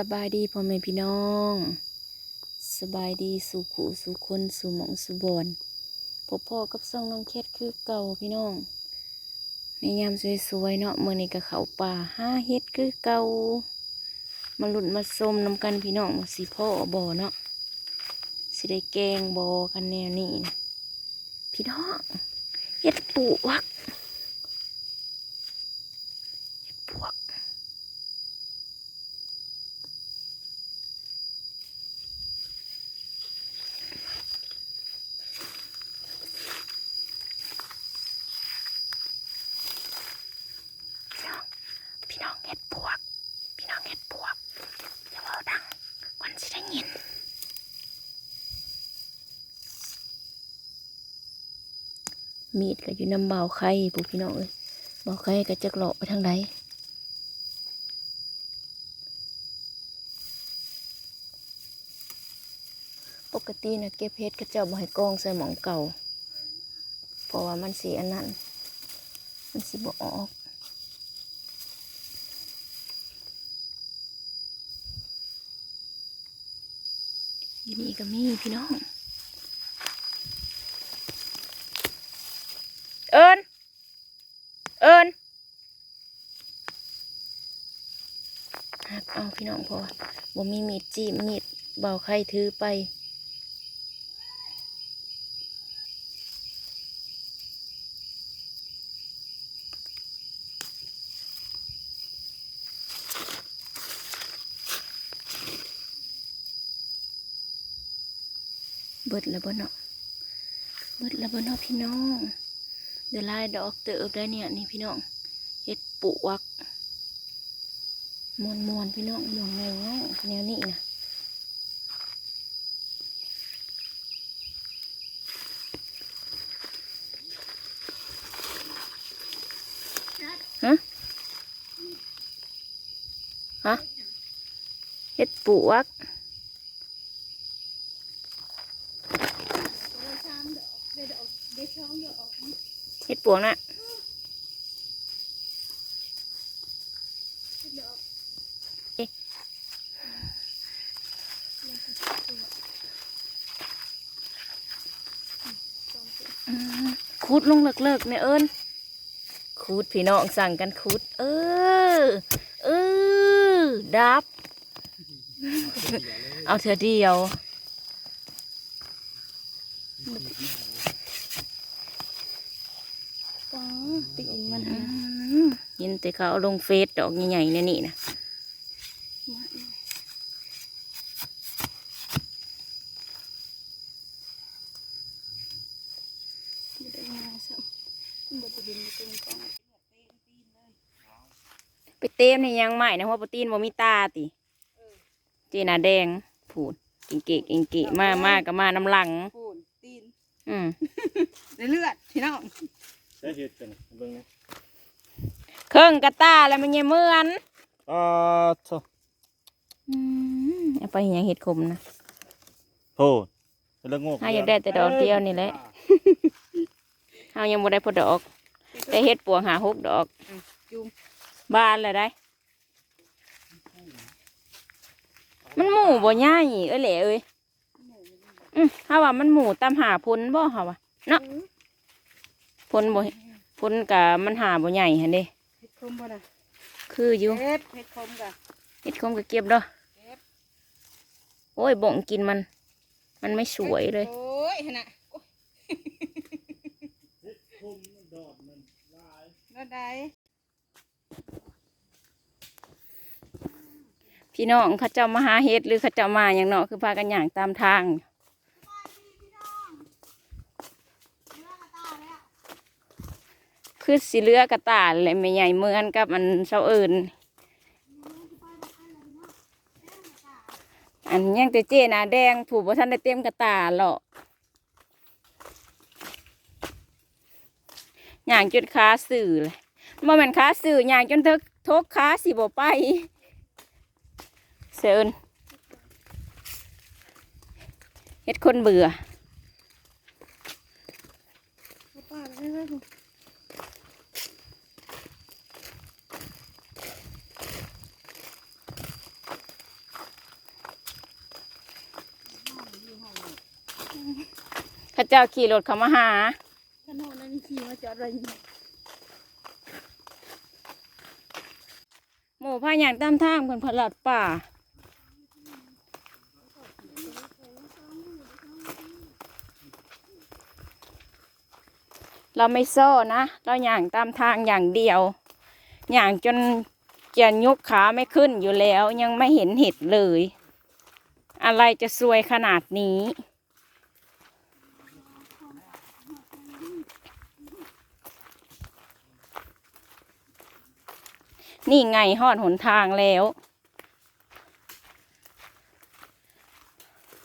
สบายดีพ่อแม่พี่น้อง สบายดีสู่ขู่สู่คนสู่หมองสู่บอนพบพ่อกับซ่องน้องเคสคือเก่าพี่น้องในยามสวยๆเนาะเมื่อนี้ก็เขาป่าห้าเฮ็ดคือเก่ามาหลุดมาส้มน้ำกันพี่น้องสิพ่อบ่อเนาะสิได้แกงบอกันแนวนี้นะพี่น้องเฮ็ดปลวกเฮ็ดปลวก พี่น้อง เห็ดปวก พี่น้องเห็ดปวกอย่าเว่าดังคนสิได้ยินมีดก็อยู่น้ำเบาไข่พวกพี่น้องเอ้ยเบาไข่ก็จะเลาะไปทางใดปกตินะเก็บเห็ดก็จะเอให้กองใส่หมองเก่า เพราะว่ามันสีอันนั้น มันสีบออก อยู่นี่ก็มีพี่น้อง เอิญเอิญหักเอาพี่น้องพอบ่มีมีดจี้มีดเบาไข่ถือไป บิดแล้วบ่เนาะเบิดแล้วบ่เนาะพี่น้องเดี๋ยวไลายดอกเติบได้เนี่ยนี่พี่น้องเฮ็ดปวกมวนมวนๆพี่น้องมวนแนวแนวนี้นะฮะฮะเฮ็ดปวก เห็ดปวงน่ะเอ๊ะคูดลงเลิกๆเนี่ยเอิญคูดพี่น้องสั่งกันคูด เออ เออ ดับ เอาเธอเดียว ตีนมันอืมยินแต่เขาเอาลงเฟซดอกใหญ่ๆเนี่ยนี่นะไม่ได้งาซ้ำบ่จะบินไปตรงกลางไปเต็มในยังใหม่นะเพราะโปรตีนบ่มีตาติเจนาแดงผูดกิงเกะกิงเกะมามาก็มาน้ำหลังปูนตีนอืมในเลือดพี่น้อง ใช้เห็ดกันเบิ่งนะเครื่องกระตาแล้วมันยังเหมือนอ่าโถอืมเอาไปเห็นยังเห็ดขมนะโทษเป็นละโงกถ้าอยากได้แต่ดอกเดียวนี่แหละเฮายังบ่ได้พอดอก แต่เห็ดปวงหาหกดอกจุ่มบานเลยได้ มันหมูบ่ใหญ่เอ้ยแหละเอ้ยอืมถ้าว่ามันหมูตามหาพุนบ่เฮาว่าเนาะ พุนบ่พุนกะมันหาบ่ใหญ่หั่นเด้เฮ็ดคมบ่น่ะคืออยู่เฮ็ดเฮ็ดคมกะเฮ็ดคมก็เก็บเด้อโอ้ยบ่งกินมัน มันไม่สวยเลย โอ้ยหั่นน่ะโอ้ยนั่นได้พี่น้องเขาเจ้ามาหาเฮ็ดหรือเขาเจ้ามาอย่างเนาะคือพากันย่างตามทาง คือสิเลือกระตาเลยไม่ใหญ่เหมือนกับมันเสาเอิญอันยังแต่เจนาแดงผูกว่าท่านได้เต็มกระตาหรอกย่างจนขาสื่อเลยบ่แม่นขาสื่ออย่างจนเทกทกขาสิบ่ไปเซินเฮ็ดคนเบื่อ ป้าไปเรื่อยระเจ้าขี่รถเขามาหาถนนนั้นขี่มาจอดไว้นี่หมู่พาอย่างตามทางเพิ่นผลัดป่าเราไม่โซ่นะ เราอย่างตามทางอย่างเดียว อย่างจนเกียนยกขาไม่ขึ้นอยู่แล้ว ยังไม่เห็นเห็ดเลย อะไรจะซวยขนาดนี้ นี่ไงหอดหนทางแล้ว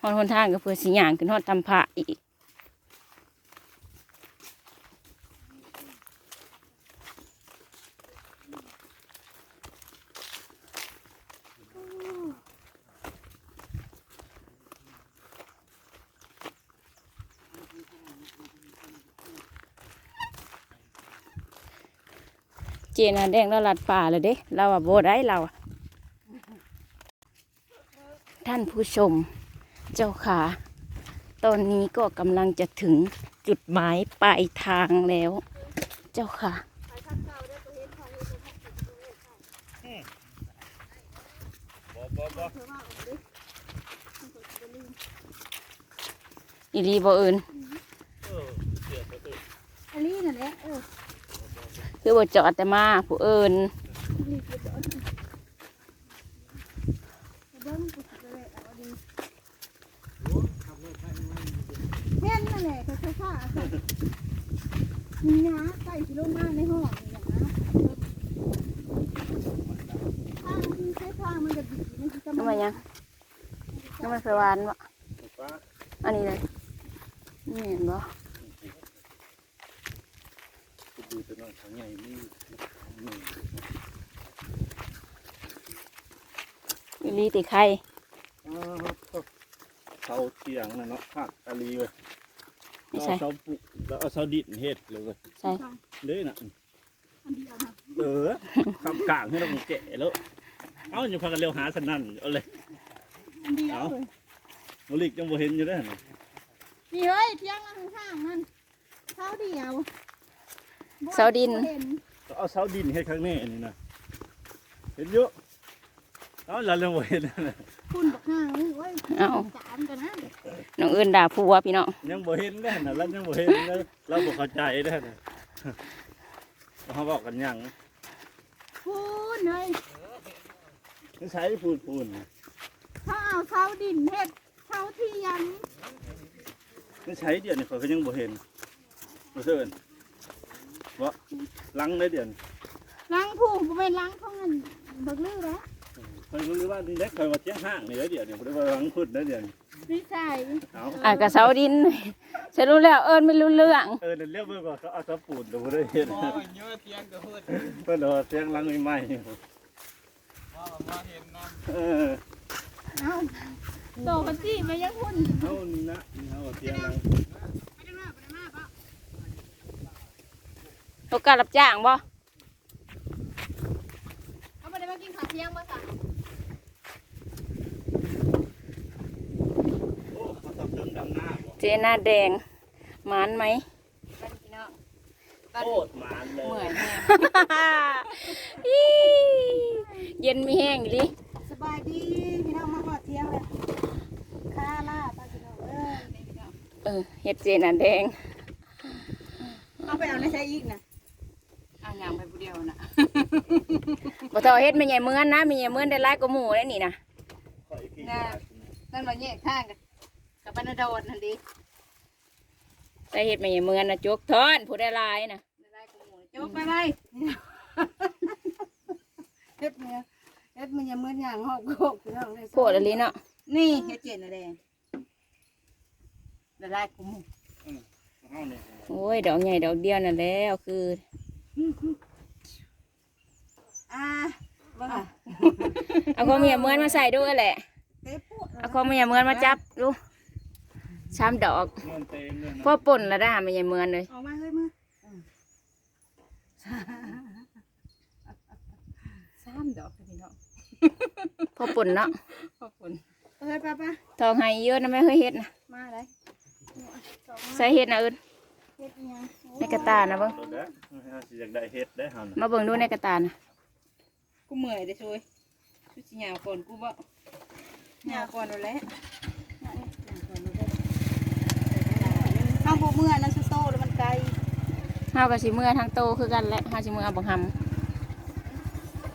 หอดหนทางก็เพื่อสิย่างขึ้นหอดตำพระอีก จนอะแดงเราลัดป่าเลยเด้เราอะโบได้เราท่านผู้ชม เจ้าขา ตอนนี้ก็กำลังจะถึงจุดหมายปลายทางแล้ว เจ้าค่ะไปทาอีรีบ่เอินเออเสียบ่ตื่นอันนี้นั่นแหละ เออคือบ่จอดแต่มาผู้เอินรีบไปจอดเบิ้งกูจะเลยเอาดีแม่นนั่นแหละเขาใช้ผ้าใส่มีน้าใส่ชิโลมาในห้องนี่อย่างนะผ้ามันใช้ผ้ามันจะบีมันจะน้ำมันยังน้ำมันไฟหวานบ่ฟ้าอันนี้เลยนี่เห็นบ่ดู แต่น้องเขาใหญ่นี่นี่อีรีติไข่อ้าวเขาเตียงน่ะเนาะหักอาลีเว้ยไม่ใช่เอาเสาปุแล้วเอาเสาดินเฮ็ดเลยเว้ยใช่เด้น่ะอันเดียวนะเออคำกลางให้เราแกะแล้ว เอาอย่าพากันเร็วหาสนั่นเอาเลยอันเดียวเลยมลิกยังบ่เห็นอยู่เด้อน่ะนี่เฮ้ยเที่ยงนั่งข้างนั่นเท้าเดียว เสาดินเห็นเอาเสาดินเฮ็ดข้างนี้นี่นะเห็นอยู่เอาแล้วเราบ่เห็นนั่นน่ะคุณบอกห้างนี่เว้ยเอ้าสามกันนะน้องเอินด่าผัวพี่น้องยังบ่เห็นเด้อน่ะเรายังบ่เห็นเลยเราบ่เข้าใจเด้อน่ะเขาบอกกันยังคุณเฮ้ยนี่ใช้พูดพูดเขาเอาเท้าดินเฮ็ดเท้าเทียงนี่ใช้เดี๋ยวนี้เขาก็ยังบ่เห็นบ่เซิ นบ่ลังได้เดี๋ยวนี้ล้างผูกบ่เป็นล้างเขาเงินบักลือแล้วเคยรู้ว่านี่ได้เคยว่าเจียงห้างนี่เด้อเดี๋ยวนี้บ่ได้ว่าลังพูดเด้อเดี๋ยวนี้วิสัยเอาอะกับเสาดินฉันรู้แล้วเอินไม่รู้เรื่อง เออนั่นเรียกเบิ่งว่าเขาเอาสปูนดูได้เห็นมอเยอะเทียงก็พูดเพิ่นว่าเสียงลังใหม่มอมาเห็นนะๆเออเอาโตกันจี้มายังหุ่นเฮานี่นะนี่เฮาว่าเสียงลัง ไม่ได้มาไม่ได้มาปะ โอกาสรับจ้างบ่เอาไปได้มากินข้าวเที่ยงมาสั่งโอ้เขาต้องเติมดำหน้าบ่เจหน้าแดงหมานไหมไปพี่น้องโคตรหมานเลยเหมือนอีเย็นมีแห้งอีหลิสบายดีพี่น้องมาหอดเที่ยงเลยค่าล่าป้าพี่น้องเอ้ยพี่น้องเออเฮ็ดเจหน้าแดง เอาไปเอาในใช้อีกนะเอาอ ย่างไปผู้เดียวนะบ่ต้องเฮ็ดไม่ใหญ่เมือนนะไม่ใหญ่เมือนได้หลายกว่าหมู่ได้นี่นะขออีกทีนั่นเราแยกข้างกันกับบรรดาโดดนั่นดีแต่เฮ็ดไม่ใหญ่เมือนนะจกทอนผู้ได้หลายนะได้กูหมูจบไปไปเฮ็ดเนี่ยเฮ็ดมันยังเหมือนอย่างหอกโกกพี่น้องเลยโพดอีหลิเนาะนี่เฮ็ดเจนอะไรได้ได้กูหมูเฮานี่โอ้ยดอกใหญ่ดอกเดียวนั่นแหล้วคือ อ่าว่าไงเอาของไม่ใหญ่เมือนมาใส่ด้วยแหละ เต๊ปูดเอาของไม่ใหญ่เมือนมาจับดูชามดอกเงินเต็มเลยพ่อป่นละได้ไม่ใหญ่เมือนเลยออกมาเฮ้ยมือสามดอกพี่น้องพ่อป่นเนาะขอบคุณเฮ้ยป้าป้าทองให้เยอะนะไม่เคยเฮ็ดนะมาเลยสองใส่เห็ดนะเอิญเฮ็ดเนี่ยในกระตานะเบิ่งรถแล้วเฮาสิอยากได้เฮ็ดได้หั่นมาเบิ่งดูในกระตานะ กูเมื่อยเด้อช่วยกูสิหยาวก่อนกูบ่หยาวก่อนแล้วแหละข้าวโบเมื่อนะสุโตแล้วมันไกลเฮากับสิเมื่อทางโตคือกันแหละเฮาสิเมื่อเอาบังหำ